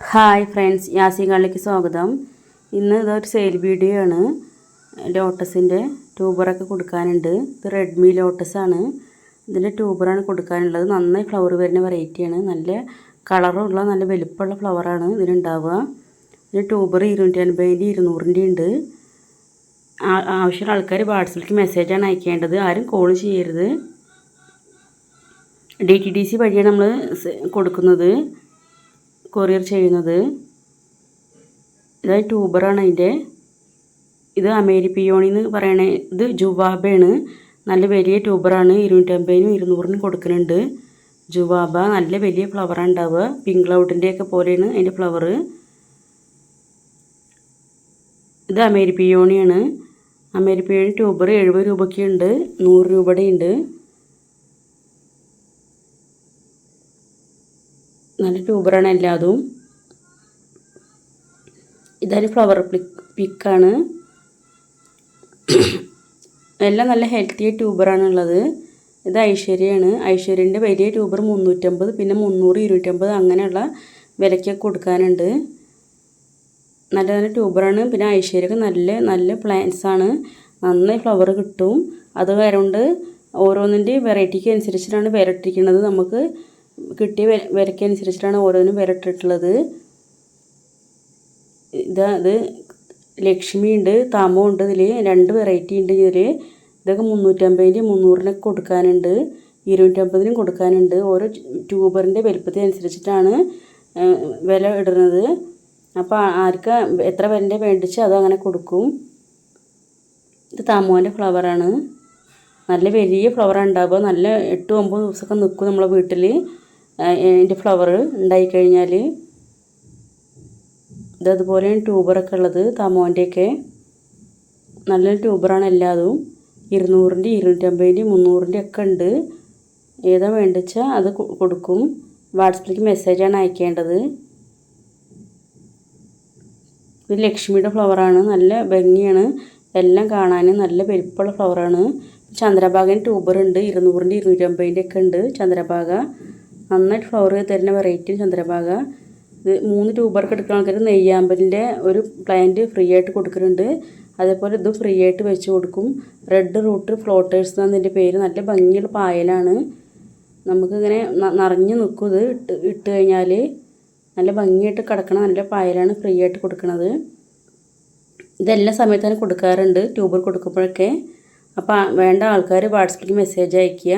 Hi friends യാസികളിലേക്ക് സ്വാഗതം. ഇന്ന് ഇതൊരു സെയിൽ വീഡിയോ ആണ്. ലോട്ടസിന്റെ ട്യൂബറൊക്കെ കൊടുക്കാനുണ്ട്. ഇത് റെഡ്മി ലോട്ടസാണ് ഇതിന്റെ ട്യൂബറാണ് കൊടുക്കാനുള്ളത്. നന്നായി ഫ്ലവർ വരുന്ന വെറൈറ്റിയാണ് നല്ല കളറുള്ള നല്ല വലുപ്പമുള്ള ഫ്ലവറാണ് ഇതിനുണ്ടാവുക ഇതിന് ട്യൂബർ ഇരുന്നൂറ്റി അൻപതിന്റെ ഇരുന്നൂറിന്റെ ഉണ്ട്. ആവശ്യമുള്ള ആൾക്കാർ വാട്സപ്പിലേക്ക് മെസ്സേജാണ് അയക്കേണ്ടത്. ആരും കോൾ ചെയ്യരുത്. ഡി ടി ഡി സി വഴിയാണ് നമ്മൾ കൊടുക്കുന്നത്. കൊറിയർ ചെയ്യുന്നത്. ഇതായി ട്യൂബറാണ് അതിന്റെ. ഇത് അമേരിപ്പിയോണി എന്ന് പറയണ ഇത് ജുവാബയാണ്. നല്ല വലിയ ട്യൂബറാണ് ഇരുന്നൂറ്റമ്പതിനും ഇരുന്നൂറിനും കൊടുക്കുന്നുണ്ട്. ജുവാബ നല്ല വലിയ ഫ്ലവറാണ് ഉണ്ടാവുക. പിങ്ക് ക്ലൗഡിന്റെയൊക്കെ പോലെയാണ് അതിന്റെ ഫ്ലവർ ഇത് അമേരിപ്പിയോണിയാണ്. അമേരിപ്പിയോണി ട്യൂബർ എഴുപത് രൂപയ്ക്ക് ഉണ്ട്. നൂറ് രൂപയുടെ ഉണ്ട്. നല്ല ട്യൂബറാണ് എല്ലാതും. ഇതൊരു ഫ്ലവർ പിക്കാണ് എല്ലാം നല്ല ഹെൽത്തി ട്യൂബറാണ് ഉള്ളത്. ഇത് ഐശ്വര്യയാണ്. ഐശ്വര്യന്റെ വലിയ ട്യൂബർ മുന്നൂറ്റമ്പത് പിന്നെ മുന്നൂറ് ഇരുന്നൂറ്റമ്പത് അങ്ങനെയുള്ള വിലയ്ക്കൊക്കെ കൊടുക്കാനുണ്ട്. നല്ല നല്ല ട്യൂബറാണ്. പിന്നെ ഐശ്വര്യൊക്കെ നല്ല നല്ല പ്ലാന്റ്സ് ആണ്. നന്നായി ഫ്ലവർ കിട്ടും. അത് വരണ്ട് ഓരോന്നിന്റെ വെറൈറ്റിക്ക് അനുസരിച്ചിട്ടാണ് വിരട്ടിക്കുന്നത് നമുക്ക് കിട്ടിയ വെ- വിലയ്ക്ക് അനുസരിച്ചിട്ടാണ് ഓരോന്നും വിരട്ടിട്ടുള്ളത് ഇതാ ഇത് ലക്ഷ്മി ഉണ്ട് താമോ ഉണ്ട് ഇതിൽ രണ്ട് വെറൈറ്റി ഉണ്ട് ഇതിൽ ഇതൊക്കെ മുന്നൂറ്റമ്പതിന്റെ മുന്നൂറിനൊക്കെ കൊടുക്കാനുണ്ട് ഇരുന്നൂറ്റമ്പതിനും കൊടുക്കാനുണ്ട്. ഓരോ ട്യൂബറിന്റെ വലിപ്പത്തിനനുസരിച്ചിട്ടാണ് വില ഇടുന്നത്. അപ്പോൾ ആർക്ക് എത്ര വിലന്റെ വേണ്ടിച്ച് അത് അങ്ങനെ കൊടുക്കും. ഇത് താമോന്റെ ഫ്ലവറാണ് നല്ല വലിയ ഫ്ലവറാണ് ഉണ്ടാവുക. നല്ല എട്ടും ഒമ്പത് ദിവസമൊക്കെ നിൽക്കും നമ്മളെ വീട്ടിൽ അതിന്റെ ഫ്ലവർ ഉണ്ടായിക്കഴിഞ്ഞാൽ ഇതതുപോലെയാണ് ട്യൂബറൊക്കെ ഉള്ളത് തമോന്റെയൊക്കെ. നല്ല ട്യൂബറാണ് എല്ലാതും. ഇരുന്നൂറിന്റെ ഇരുന്നൂറ്റമ്പതിന്റെ മുന്നൂറിന്റെ ഒക്കെ ഉണ്ട്. ഏതാ വേണ്ടിച്ചാൽ അത് കൊടുക്കും. വാട്സപ്പിലേക്ക് മെസ്സേജാണ് അയക്കേണ്ടത്. ഇത് ലക്ഷ്മിയുടെ ഫ്ലവറാണ് നല്ല ഭംഗിയാണ്. എല്ലാം കാണാൻ നല്ല വലിപ്പമുള്ള ഫ്ലവറാണ് ചന്ദ്രഭാഗൻ ട്യൂബർ ഉണ്ട്. ഇരുന്നൂറിന്റെ ഇരുന്നൂറ്റമ്പതിന്റെ ഒക്കെ ഉണ്ട് ചന്ദ്രഭാഗ. നന്നായിട്ട് ഫ്ലവർ തരുന്ന വെറൈറ്റി ചന്ദ്രഭാഗ. ഇത് മൂന്ന് ട്യൂബർക്ക് എടുക്കുന്ന ആൾക്കാർ നെയ്യാമ്പലിന്റെ ഒരു പ്ലാന്റ് ഫ്രീ ആയിട്ട് കൊടുക്കുന്നുണ്ട്. അതേപോലെ ഇത് ഫ്രീ ആയിട്ട് വെച്ച് കൊടുക്കും. റെഡ് റൂട്ട് ഫ്ലോട്ടേഴ്സ് എന്നാണ് ഇതിന്റെ പേര് നല്ല ഭംഗിയുള്ള പായലാണ്. നമുക്കിങ്ങനെ നിറഞ്ഞ് നിൽക്കും ഇത് ഇട്ട് ഇട്ട് കഴിഞ്ഞാൽ നല്ല ഭംഗിയായിട്ട് കിടക്കണ നല്ല പായലാണ് ഫ്രീ ആയിട്ട് കൊടുക്കുന്നത് ഇതെല്ലാ സമയത്താണ് കൊടുക്കാറുണ്ട് ട്യൂബർ കൊടുക്കുമ്പോഴൊക്കെ. അപ്പോൾ വേണ്ട ആൾക്കാർ വാട്സപ്പിലേക്ക് മെസ്സേജ് അയയ്ക്കുക.